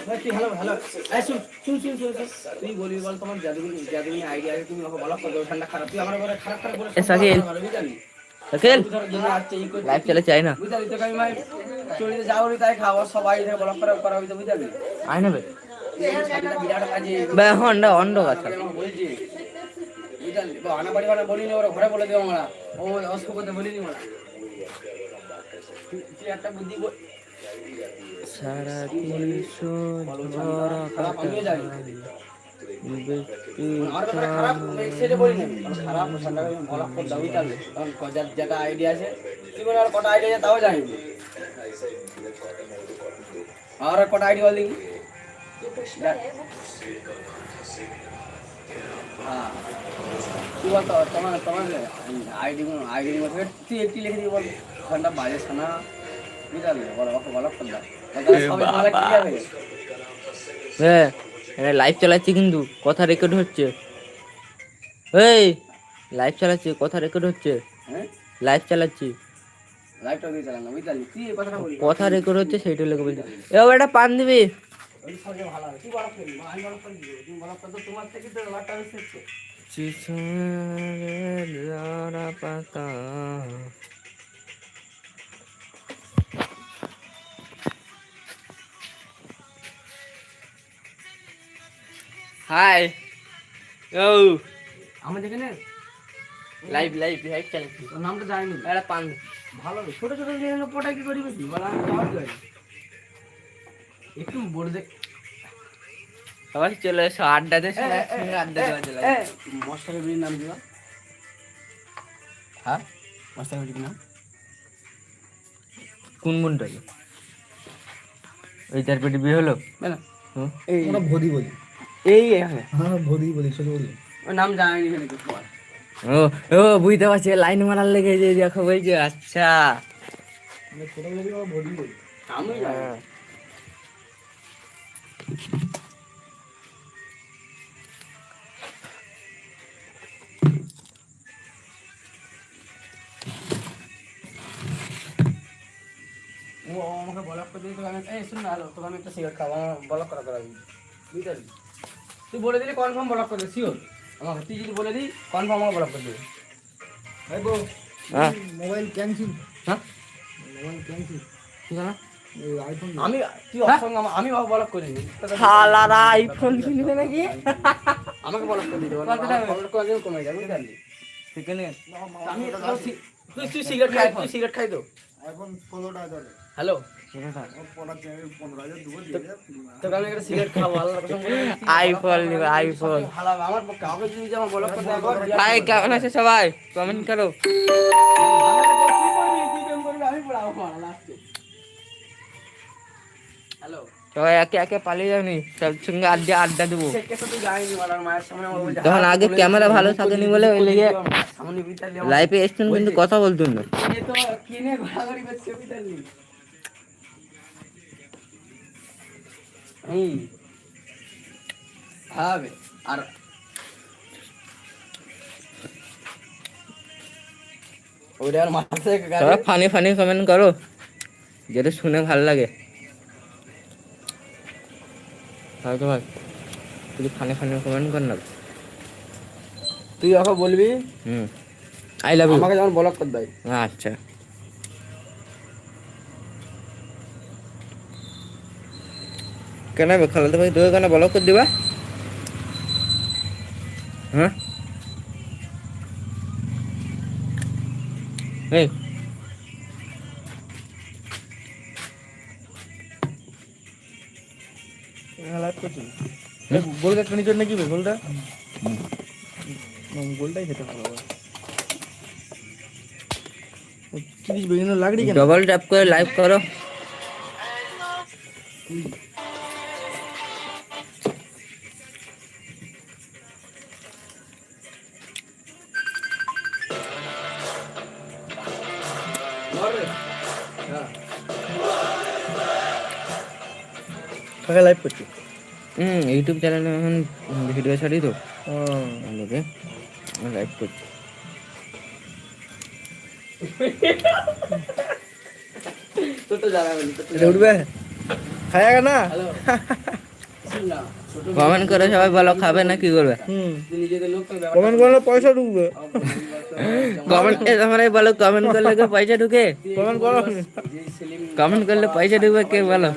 Hello hello শুন শুন শুন শুন। তুই বলবি বল তোমার জাদুগুলি জাদুগুলি আইডিয়া আছে তুমি আমাকে বলো কত ঠান্ডা খারাপ। তুই আমার খারাপ খারাপ বলে এ, সাকিল। বুঝলি? সাকিল। ধর যদি আসছে এই লাইভ চলে চাই না। বুঝলি? তোকে আমি ভাই চলে যাও রে তাই খাওয়া সবাই ধরে বলক করা করা হইতে বুঝলি? বিরাট কাজে বে হন্ডা অন্ড আমাকে বলছি বুঝলি? বা আনা বাড়ি বানা বলিনি ওরা ঘরে বলে দেবো আমরা। ও অস্ক করতে বলিনি আমরা। তুই- একটা বুদ্ধি বল সারা বিশ্ব ঝরা খারাপ আমিও জানি বৃষ্টি আমার ব্যাপারে খারাপ সেটা বলি না আমি খারাপ ঠান্ডা করে বলক করে দাবি তাহলে কারণ ক- যার যেটা আইডিয়া আছে আর কটা আইডিয়া তাও জানি আর কটা আইডিয়া বল আইডি লিখে দিবি ঠান্ডা বাজে ছানা হয়ে লাইভ চালাচ্ছি কিন্তু, কথা রেকর্ড হচ্ছে। এই লাইভ চালাচ্ছি, কথা রেকর্ড হচ্ছে। লাইভ চালাচ্ছি। কথা রেকর্ড হচ্ছে, সেইটা লেগে বলছি। এ একটা পান দিবি। ওই সবচেয়ে হাই ও লাইভ লাইভ লাইভ তোর নামটা জানি একটা পান। ভালো ছোট ছোট জিনিস পোটা কি করি বেশি বলা একটু বড় দেখ। সবাই চলে এসো আড্ডা দে আড্ডা দেওয়া চলে মশলা নাম দিবা। হ্যাঁ? মশলা নাম। কোন কোনটা ওই চার পেটি বিয়ে হলো? না এই ভদি বলি এই বলি বলি ওই নাম জানি এখানে ও ও বুঝতে পারছি লাইন মারার লেগে যে দেখো বলছে আচ্ছা। বলি আমরা ভদি বলি আমি ও আমাকে বলক করে দিলি তোকে আমি এই শুন না তোকে আমি একটা সিগারেট আমার বলক করা করা বুঝতে পারলি? তুই বলে দিলি কনফার্ম বলক করে শিওর আমাকে তুই যদি বলে দিই কনফার্ম আমাকে বলক করে দিবি। ভাই বউ হ্যাঁ। মোবাইল ক্যান্সেল হ্যাঁ? মোবাইল ক্যান্সেল ঠিক আছে আমি তুই অসঙ্গ আমি বলক করে দিবি। হালারা আইফোন কিনবে নাকি? আমাকে বলক করে দিবি বলক করে দিবি। কমে যাবে বুঝতে পারলি সেখানে আমি তুই তুই সিগারেট খাই তুই সিগারেট খাই তো। আইফোন টাকা হ্যালো? হাই কেমন আছে সবাই? কমেন্ট করো। সবাই একে একে পালিয়ে যাবনি সব সঙ্গে আড্ডা আড্ডা দেবো। তখন আগে ক্যামেরা ভালো থাকেনি বলে ওই লেগে লাইভে এসছেন কিন্তু কথা বলতুন না। এই হবে আর সবাই ফানি ফানি কমেন্ট করো। যেটা শুনে ভালো লাগে। হয়তো ভাই শুধু ফানি ফানি কমেন্ট কর না। তুই ওকে বলবি হুম। আই লাভ ইউ আমাকে যেমন ব্লক করে দেয়। আচ্ছা। কেন বে খালাতে ভাই তোকে কেন ব্লক করে দিবা? হ্যাঁ এই। গোলটা? গোলটা গোলটাই খেতে ভালো কি বিভিন্ন লাগড়ি কেন? ডবল ট্যাপ করে লাইভ করো। কাকে লাইভ করছি। হুম ইউটিউব চ্যানেলে এখন ভিডিও ছাড়ি তো। আমাকে লাইভ করছি। তো তো এটা উঠবে? খায়াগা না? হ্যালো। না কমেন্ট করে সবাই বলো খাবে না কি করবে? কমেন্ট করলে পয়সা ঢুকবে। কমেন্ট তোমরাই বলো কমেন্ট করলে কি পয়সা ঢুকে? কমেন্ট করো। কমেন্ট করলে পয়সা ঢুকবে কে বলে?